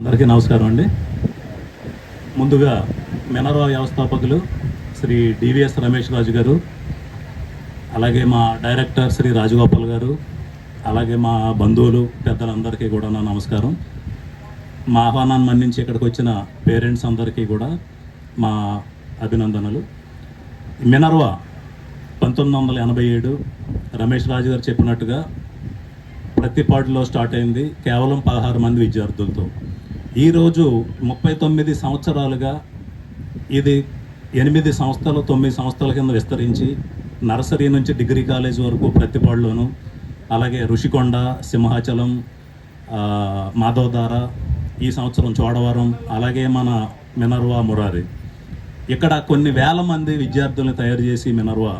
అందరికీ నమస్కారం అండి. ముందుగా మినర్వా వ్యవస్థాపకులు శ్రీ డివిఎస్ రమేష్ రాజు గారు అలాగే మా డైరెక్టర్ శ్రీ రాజగోపాల్ గారు అలాగే మా బంధువులు పెద్దలందరికీ కూడా నా నమస్కారం. మా ఆహ్వానాన్ని మన్నించి ఇక్కడికి వచ్చిన పేరెంట్స్ అందరికీ కూడా మా అభినందనలు. మినర్వా పంతొమ్మిది వందల ఎనభై ఏడు రమేష్ రాజు గారు చెప్పినట్టుగా ప్రతిపాడులో స్టార్ట్ అయింది కేవలం పదహారు మంది విద్యార్థులతో. ఈరోజు ముప్పై తొమ్మిది సంవత్సరాలుగా ఇది ఎనిమిది సంస్థలు తొమ్మిది సంస్థల కింద విస్తరించి నర్సరీ నుంచి డిగ్రీ కాలేజ్ వరకు ప్రతిపాడులోను అలాగే ఋషికొండ సింహాచలం మాధవధార ఈ సంవత్సరం చోడవరం అలాగే మన మినర్వా మురారి. ఇక్కడ కొన్ని వేల మంది విద్యార్థుల్ని తయారు చేసి మినర్వా.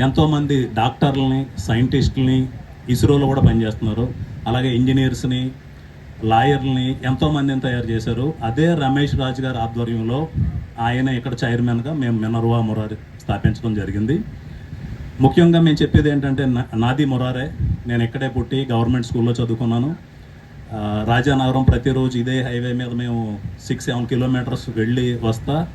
ఎంతోమంది డాక్టర్లని సైంటిస్టులని ఇస్రోలో కూడా పనిచేస్తున్నారు. అలాగే ఇంజనీర్స్ని లాయర్ని ఎంతోమందిని తయారు చేశారు. అదే రమేష్ రాజు గారి ఆధ్వర్యంలో ఆయన ఇక్కడ చైర్మన్గా మేము మినర్వా మురారి స్థాపించడం జరిగింది. ముఖ్యంగా మేము చెప్పేది ఏంటంటే నా- నాది మురారే. నేను ఇక్కడే పుట్టి గవర్నమెంట్ స్కూల్లో చదువుకున్నాను. రాజానగరం ప్రతిరోజు ఇదే హైవే మీద మేము సిక్స్ సెవెన్ కిలోమీటర్స్ వెళ్ళి వస్తా.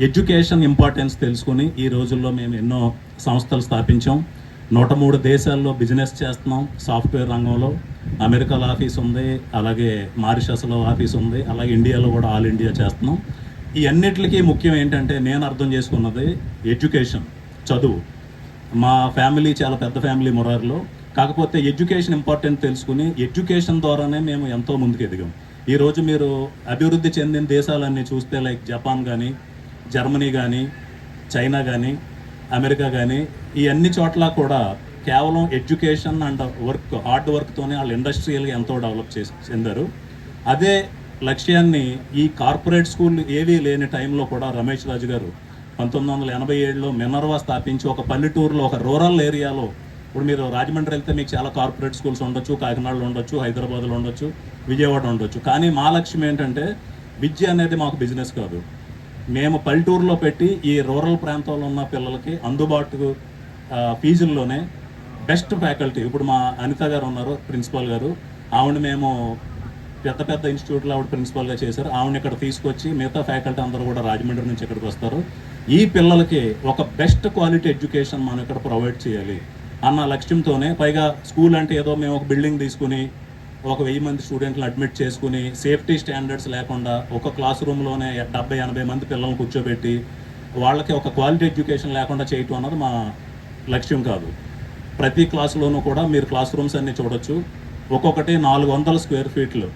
ఎడ్యుకేషన్ ఇంపార్టెన్స్ తెలుసుకుని ఈ రోజుల్లో మేము ఎన్నో సంస్థలు స్థాపించాం. నూట మూడు దేశాల్లో బిజినెస్ చేస్తున్నాం. సాఫ్ట్వేర్ రంగంలో అమెరికాలో ఆఫీస్ ఉంది అలాగే మారిషస్లో ఆఫీస్ ఉంది అలాగే ఇండియాలో కూడా ఆల్ ఇండియా చేస్తున్నాం. ఈ అన్నిటికీ ముఖ్యం ఏంటంటే నేను అర్థం చేసుకున్నది ఎడ్యుకేషన్ చదువు. మా ఫ్యామిలీ చాలా పెద్ద ఫ్యామిలీ మొరార్లో. కాకపోతే ఎడ్యుకేషన్ ఇంపార్టెంట్ తెలుసుకుని ఎడ్యుకేషన్ ద్వారానే మేము ఎంతో ముందుకు ఎదిగాం. ఈరోజు మీరు అభివృద్ధి చెందిన దేశాలన్నీ చూస్తే లైక్ జపాన్ కానీ జర్మనీ కానీ చైనా కానీ అమెరికా కానీ ఈ అన్ని చోట్ల కూడా కేవలం ఎడ్యుకేషన్ అండ్ వర్క్ హార్డ్ వర్క్తోనే వాళ్ళు ఇండస్ట్రియల్గా ఎంతో డెవలప్ చేసి చెందారు. అదే లక్ష్యాన్ని ఈ కార్పొరేట్ స్కూల్ ఏవీ లేని టైంలో కూడా రమేష్ రాజు గారు పంతొమ్మిది వందల ఎనభై ఏడులో మినర్వా స్థాపించి ఒక పల్లెటూరులో ఒక రూరల్ ఏరియాలో ఇప్పుడు మీరు రాజమండ్రి వెళ్తే మీకు చాలా కార్పొరేట్ స్కూల్స్ ఉండొచ్చు కాకినాడలో ఉండొచ్చు హైదరాబాద్లో ఉండొచ్చు విజయవాడ ఉండొచ్చు. కానీ మా లక్ష్యం ఏంటంటే విద్య అనేది మాకు బిజినెస్ కాదు. మేము పల్లెటూరులో పెట్టి ఈ రూరల్ ప్రాంతంలో ఉన్న పిల్లలకి అందుబాటు ఫీజుల్లోనే బెస్ట్ ఫ్యాకల్టీ. ఇప్పుడు మా అనిత గారు ఉన్నారు ప్రిన్సిపాల్ గారు. ఆవిడ మేము పెద్ద పెద్ద ఇన్స్టిట్యూట్లో ఆవిడ ప్రిన్సిపాల్గా చేశారు. ఆవిడ ఇక్కడ తీసుకొచ్చి మిగతా ఫ్యాకల్టీ అందరూ కూడా రాజమండ్రి నుంచి ఇక్కడికి వస్తారు. ఈ పిల్లలకి ఒక బెస్ట్ క్వాలిటీ ఎడ్యుకేషన్ మనం ఇక్కడ ప్రొవైడ్ చేయాలి అన్న లక్ష్యంతోనే. పైగా స్కూల్ అంటే ఏదో మేము ఒక బిల్డింగ్ తీసుకుని ఒక వెయ్యి మంది స్టూడెంట్లు అడ్మిట్ చేసుకుని సేఫ్టీ స్టాండర్డ్స్ లేకుండా ఒక క్లాస్ రూమ్లోనే డెబ్బై ఎనభై మంది పిల్లల్ని కూర్చోబెట్టి వాళ్ళకి ఒక క్వాలిటీ ఎడ్యుకేషన్ లేకుండా చేయటం అన్నది మా లక్ష్యం కాదు. ప్రతి క్లాసులోనూ కూడా మీరు క్లాస్ రూమ్స్ అన్ని చూడొచ్చు. ఒక్కొక్కటి నాలుగు వందల స్క్వేర్ ఫీట్లు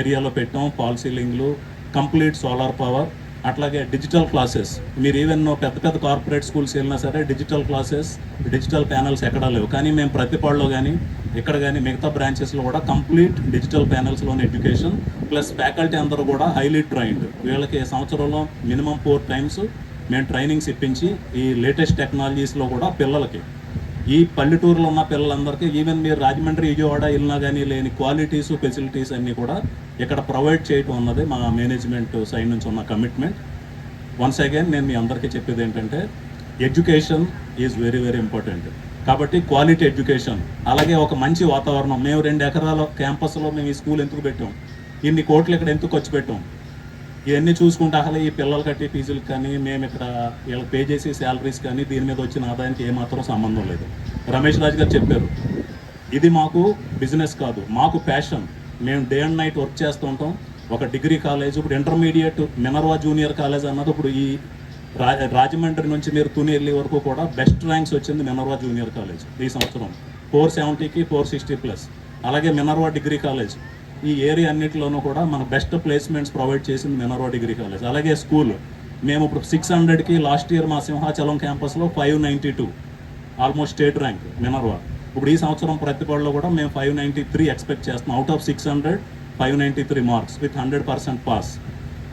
ఏరియాలో పెట్టాం ఫాల్ సీలింగ్లు కంప్లీట్ సోలార్ పవర్. అట్లాగే డిజిటల్ క్లాసెస్ మీరు ఈవెన్ పెద్ద పెద్ద కార్పొరేట్ స్కూల్స్ వెళ్ళినా సరే డిజిటల్ క్లాసెస్ డిజిటల్ ప్యానల్స్ ఎక్కడా లేవు. కానీ మేము ప్రతిపాడులో కానీ ఇక్కడ కానీ మిగతా బ్రాంచెస్లో కూడా కంప్లీట్ డిజిటల్ ప్యానల్స్లోని ఎడ్యుకేషన్ ప్లస్ ఫ్యాకల్టీ అందరూ కూడా హైలీ ట్రైన్డ్ వీళ్ళకి సంవత్సరంలో మినిమం ఫోర్ టైమ్స్ మేము ట్రైనింగ్స్ ఇప్పించి ఈ లేటెస్ట్ టెక్నాలజీస్లో కూడా పిల్లలకి ఈ పల్లెటూరులో ఉన్న పిల్లలందరికీ ఈవెన్ మీరు రాజమండ్రి విజయవాడ వెళ్ళినా కానీ లేని క్వాలిటీస్ ఫెసిలిటీస్ అన్నీ కూడా ఇక్కడ ప్రొవైడ్ చేయటం అన్నది మా మేనేజ్మెంట్ సైడ్ నుంచి ఉన్న కమిట్మెంట్ వన్స్ అగైన్ నేను మీ అందరికీ చెప్పేది ఏంటంటే education is very very important కాబట్టి క్వాలిటీ ఎడ్యుకేషన్ అలాగే ఒక మంచి వాతావరణం. మేము రెండు ఎకరాల క్యాంపస్లో మేము ఈ స్కూల్ ఎందుకు పెట్టాం? ఇన్ని కోట్లు ఇక్కడ ఎందుకు ఖర్చు పెట్టాం? ఇవన్నీ చూసుకుంటే అసలు ఈ పిల్లలు కట్టే ఫీజులకు కానీ మేము ఇక్కడ వీళ్ళకి పే చేసే శాలరీస్ కానీ దీని మీద వచ్చిన ఆదాయానికి ఏమాత్రం సంబంధం లేదు. రమేష్ రాజు గారు చెప్పారు ఇది మాకు బిజినెస్ కాదు మాకు ప్యాషన్ మేము డే అండ్ నైట్ వర్క్ చేస్తూ ఉంటాం. ఒక డిగ్రీ కాలేజ్ ఇప్పుడు ఇంటర్మీడియట్ మినర్వా జూనియర్ కాలేజ్ అన్నది ఇప్పుడు ఈ రా రాజమండ్రి నుంచి మీరు తుని వెళ్ళే వరకు కూడా బెస్ట్ ర్యాంక్స్ వచ్చింది మినర్వా జూనియర్ కాలేజ్ ఈ సంవత్సరం. ఫోర్ సెవెంటీకి ఫోర్ సిక్స్టీ ప్లస్ అలాగే మినర్వా డిగ్రీ కాలేజ్. ఈ ఏరియా అన్నింటిలోనూ కూడా మన బెస్ట్ ప్లేస్మెంట్స్ ప్రొవైడ్ చేసింది మినర్వా డిగ్రీ కాలేజ్ అలాగే స్కూల్ మేము ఇప్పుడు సిక్స్ హండ్రెడ్కి లాస్ట్ ఇయర్ మా సింహాచలం క్యాంపస్లో five ninety two almost state rank Minerva ఇప్పుడు ఈ సంవత్సరం ప్రతిపాడులో కూడా మేము ఫైవ్ నైంటీ త్రీ ఎక్స్పెక్ట్ చేస్తున్నాం. Out of six hundred five ninety three marks with hundred percent pass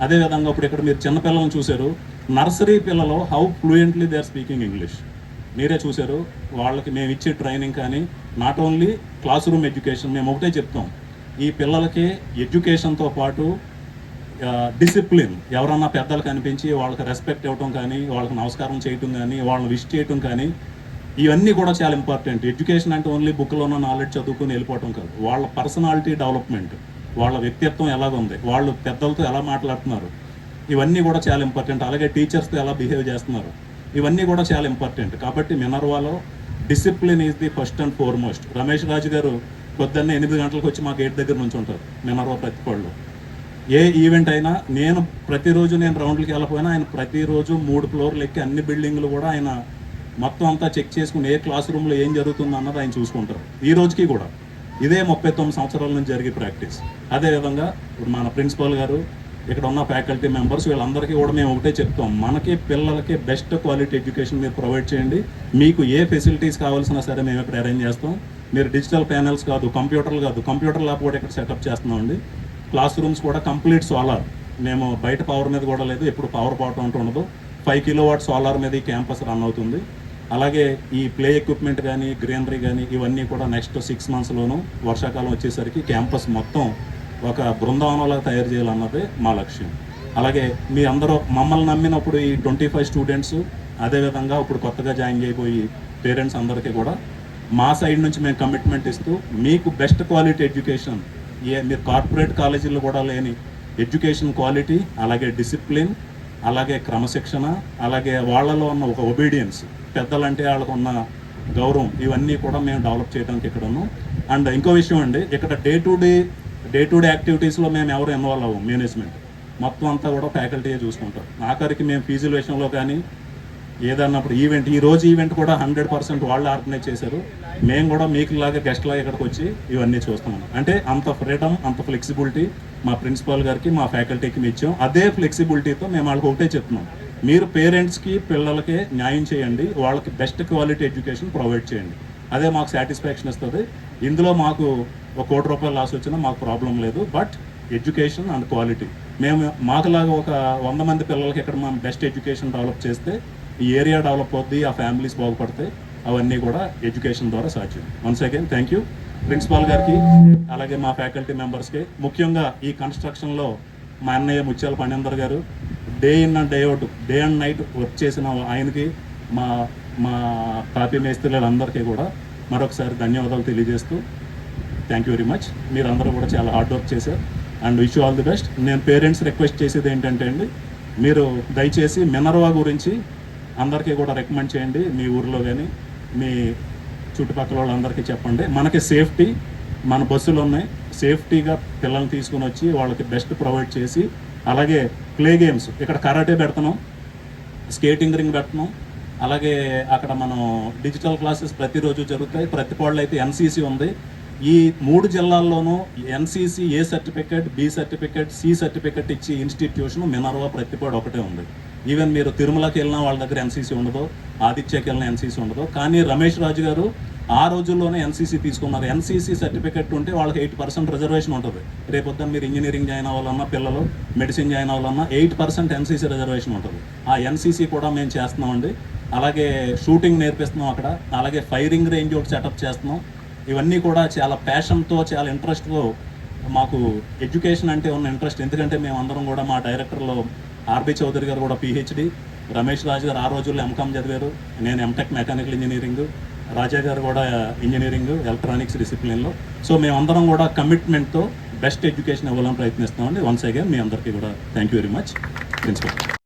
అదేవిధంగా ఇప్పుడు ఇక్కడ మీరు చిన్నపిల్లలను చూశారు. నర్సరీ పిల్లలు how fluently they are speaking English మీరే చూశారు. వాళ్ళకి మేము ఇచ్చే ట్రైనింగ్ కానీ not only class room education మేము ఒకటే చెప్తాం. ఈ పిల్లలకి ఎడ్యుకేషన్తో పాటు డిసిప్లిన్. ఎవరన్నా పెద్దలు కనిపించి వాళ్ళకి రెస్పెక్ట్ ఇవ్వటం కానీ వాళ్ళకి నమస్కారం చేయటం కానీ వాళ్ళని విష్ చేయటం కానీ ఇవన్నీ కూడా చాలా ఇంపార్టెంట్. ఎడ్యుకేషన్ అంటే ఓన్లీ బుక్లో ఉన్న నాలెడ్జ్ చదువుకుని వెళ్ళిపోవటం కాదు. వాళ్ళ పర్సనాలిటీ డెవలప్మెంట్ వాళ్ళ వ్యక్తిత్వం ఎలాగుంది వాళ్ళు పెద్దలతో ఎలా మాట్లాడుతున్నారు ఇవన్నీ కూడా చాలా ఇంపార్టెంట్. అలాగే టీచర్స్తో ఎలా బిహేవ్ చేస్తున్నారు ఇవన్నీ కూడా చాలా ఇంపార్టెంట్. కాబట్టి మినర్వాలో discipline is the first and foremost. Ramesh Raju గారు పొద్దున్న ఎనిమిది గంటలకు వచ్చి మా గేట్ దగ్గర నుంచి ఉంటారు. మినర్వా ప్రతిపాడులో. ఏ ఈవెంట్ అయినా నేను ప్రతిరోజు నేను రౌండ్లకి వెళ్ళకపోయినా ఆయన ప్రతిరోజు మూడు ఫ్లోర్లు ఎక్కి అన్ని బిల్డింగ్లు కూడా ఆయన మొత్తం అంతా చెక్ చేసుకుని ఏ క్లాస్ రూమ్లో ఏం జరుగుతుంది అన్నది ఆయన చూసుకుంటారు. ఈ రోజుకి కూడా ఇదే ముప్పై తొమ్మిది సంవత్సరాల నుంచి జరిగే ప్రాక్టీస్. అదేవిధంగా ఇప్పుడు మన ప్రిన్సిపాల్ గారు ఇక్కడ ఉన్న ఫ్యాకల్టీ మెంబర్స్ వీళ్ళందరికీ కూడా మేము ఒకటే చెప్తాం. మనకి పిల్లలకి బెస్ట్ క్వాలిటీ ఎడ్యుకేషన్ మీరు ప్రొవైడ్ చేయండి. మీకు ఏ ఫెసిలిటీస్ కావాల్సినా సరే మేము ఇక్కడ అరేంజ్ చేస్తాం. మీరు డిజిటల్ ప్యానెల్స్ కాదు కంప్యూటర్లు కాదు కంప్యూటర్ ల్యాబ్ కూడా ఇక్కడ సెటప్ చేస్తున్నామండి. క్లాస్ రూమ్స్ కూడా కంప్లీట్ సోలార్. మేము బయట పవర్ మీద కూడా లేదు ఎప్పుడు పవర్ పోవటం అంటూ ఉండదు. ఫైవ్ కిలో వాట్ సోలార్ మీద ఈ క్యాంపస్ రన్ అవుతుంది. అలాగే ఈ ప్లే ఎక్విప్మెంట్ కానీ గ్రీనరీ కానీ ఇవన్నీ కూడా నెక్స్ట్ సిక్స్ మంత్స్లోనూ వర్షాకాలం వచ్చేసరికి క్యాంపస్ మొత్తం ఒక బృందావనంలా తయారు చేయాలన్నదే మా లక్ష్యం. అలాగే మీ అందరూ మమ్మల్ని నమ్మినప్పుడు ఈ ట్వంటీ ఫైవ్ స్టూడెంట్స్ అదేవిధంగా ఇప్పుడు కొత్తగా జాయిన్ అయిపోయి పేరెంట్స్ అందరికీ కూడా మా సైడ్ నుంచి మేము కమిట్మెంట్ ఇస్తూ మీకు బెస్ట్ క్వాలిటీ ఎడ్యుకేషన్ ఏ మీరు కార్పొరేట్ కాలేజీల్లో కూడా లేని ఎడ్యుకేషన్ క్వాలిటీ అలాగే డిసిప్లిన్ అలాగే క్రమశిక్షణ అలాగే వాళ్ళలో ఉన్న ఒక ఒబీడియన్స్ పెద్దలంటే వాళ్ళకు ఉన్న గౌరవం ఇవన్నీ కూడా మేము డెవలప్ చేయడానికి ఇక్కడ ఉన్నాం. అండ్ ఇంకో విషయం అండి ఇక్కడ day to day day to day యాక్టివిటీస్లో మేము ఎవరు ఇన్వాల్వ్ అవ్వం మేనేజ్మెంట్ మొత్తం అంతా కూడా ఫ్యాకల్టీయే చూసుకుంటాం ఆఖరికి మేము ఫీజుల విషయంలో కానీ ఏదన్నప్పుడు ఈవెంట్ ఈ రోజు ఈవెంట్ కూడా హండ్రెడ్ పర్సెంట్ వాళ్ళు ఆర్గనైజ్ చేశారు. మేము కూడా మీకు లాగా గెస్ట్ లాగా ఇక్కడికి వచ్చి ఇవన్నీ చూస్తున్నాం. అంటే అంత ఫ్రీడమ్ అంత ఫ్లెక్సిబిలిటీ మా ప్రిన్సిపాల్ గారికి మా ఫ్యాకల్టీకి ఇచ్చాం. అదే ఫ్లెక్సిబిలిటీతో మేము వాళ్ళకి ఒకటే చెప్తున్నాం. మీరు పేరెంట్స్కి పిల్లలకి న్యాయం చేయండి. వాళ్ళకి బెస్ట్ క్వాలిటీ ఎడ్యుకేషన్ ప్రొవైడ్ చేయండి. అదే మాకు సాటిస్ఫాక్షన్ ఇస్తుంది. ఇందులో మాకు ఒక కోటి రూపాయలు లాస్ వచ్చినా మాకు ప్రాబ్లం లేదు. But education and quality. మేము మాకులాగా ఒక వంద మంది పిల్లలకి ఇక్కడ మనం బెస్ట్ ఎడ్యుకేషన్ డెవలప్ చేస్తే ఈ ఏరియా డెవలప్ అవుద్ది ఆ ఫ్యామిలీస్ బాగుపడతాయి అవన్నీ కూడా ఎడ్యుకేషన్ ద్వారా సాధ్యం. Once again thank you principal గారికి అలాగే మా ఫ్యాకల్టీ మెంబర్స్కి ముఖ్యంగా ఈ కన్స్ట్రక్షన్లో మా అన్నయ్య ముత్యాల పణేందర్ గారు day in and day out day and night work చేసిన ఆయనకి మా మా కాపీ మేస్త్రులందరికీ కూడా మరొకసారి ధన్యవాదాలు తెలియజేస్తూ థ్యాంక్ యూ వెరీ మచ్ మీరందరూ కూడా చాలా హార్డ్ వర్క్ చేశారు. And wish all the best నేను పేరెంట్స్ రిక్వెస్ట్ చేసేది ఏంటంటే అండి మీరు దయచేసి మినర్వా గురించి అందరికీ కూడా రికమెండ్ చేయండి. మీ ఊర్లో కానీ మీ చుట్టుపక్కల వాళ్ళందరికీ చెప్పండి. మనకి సేఫ్టీ మన బస్సులు ఉన్నాయి. సేఫ్టీగా పిల్లల్ని తీసుకుని వచ్చి వాళ్ళకి బెస్ట్ ప్రొవైడ్ చేసి అలాగే ప్లే గేమ్స్. ఇక్కడ కరాటే పెడుతున్నాం స్కేటింగ్ రింగ్ పెట్టడం అలాగే అక్కడ మనం డిజిటల్ క్లాసెస్ ప్రతిరోజు జరుగుతాయి. ప్రతి పాళ్ళు అయితే ఎన్సీసీ ఉంది. ఈ మూడు జిల్లాల్లోనూ NCC A certificate B certificate C certificate ఇచ్చి ఇన్స్టిట్యూషన్ మినర్వా ప్రతిపాడు ఒకటే ఉంది. ఈవెన్ మీరు తిరుమలకి వెళ్ళినా వాళ్ళ దగ్గర ఎన్సీసీ ఉండదు ఆదిత్యకి వెళ్ళిన ఎన్సీసీ ఉండదు. కానీ రమేష్ రాజు గారు ఆ రోజుల్లోనే ఎన్సీసీ తీసుకున్నారు. ఎన్సీసీ సర్టిఫికెట్ ఉంటే వాళ్ళకి ఎయిట్ పర్సెంట్ రిజర్వేషన్ ఉంటుంది. రేపొద్దున మీరు ఇంజనీరింగ్ జాయిన్ అవ్వాలన్నా పిల్లలు మెడిసిన్ జాయిన్ అవ్వాలన్నా ఎయిట్ పర్సెంట్ ఎన్సీసీ రిజర్వేషన్ ఉంటుంది. ఆ ఎన్సీసీ కూడా మేము చేస్తున్నామండి. అలాగే షూటింగ్ నేర్పిస్తున్నాం అక్కడ. అలాగే ఫైరింగ్ రేంజ్ ఒకటి సెటప్ చేస్తున్నాం. ఇవన్నీ కూడా చాలా ప్యాషన్తో చాలా ఇంట్రెస్ట్తో మాకు ఎడ్యుకేషన్ అంటే ఉన్న ఇంట్రెస్ట్ ఎందుకంటే మేము అందరం కూడా మా డైరెక్టర్లో ఆర్బి చౌదరి గారు కూడా పిహెచ్డి రమేష్ రాజు గారు ఆ రోజుల్లో ఎంకామ్ చదివారు. నేను ఎంటెక్ మెకానికల్ ఇంజనీరింగ్ రాజా గారు కూడా ఇంజనీరింగ్ ఎలక్ట్రానిక్స్ డిసిప్లిన్లో సో మేమందరం కూడా కమిట్మెంట్తో బెస్ట్ ఎడ్యుకేషన్ ఇవ్వాలని ప్రయత్నిస్తామండి వన్స్ అగైన్ మీ అందరికీ కూడా thank you very much principal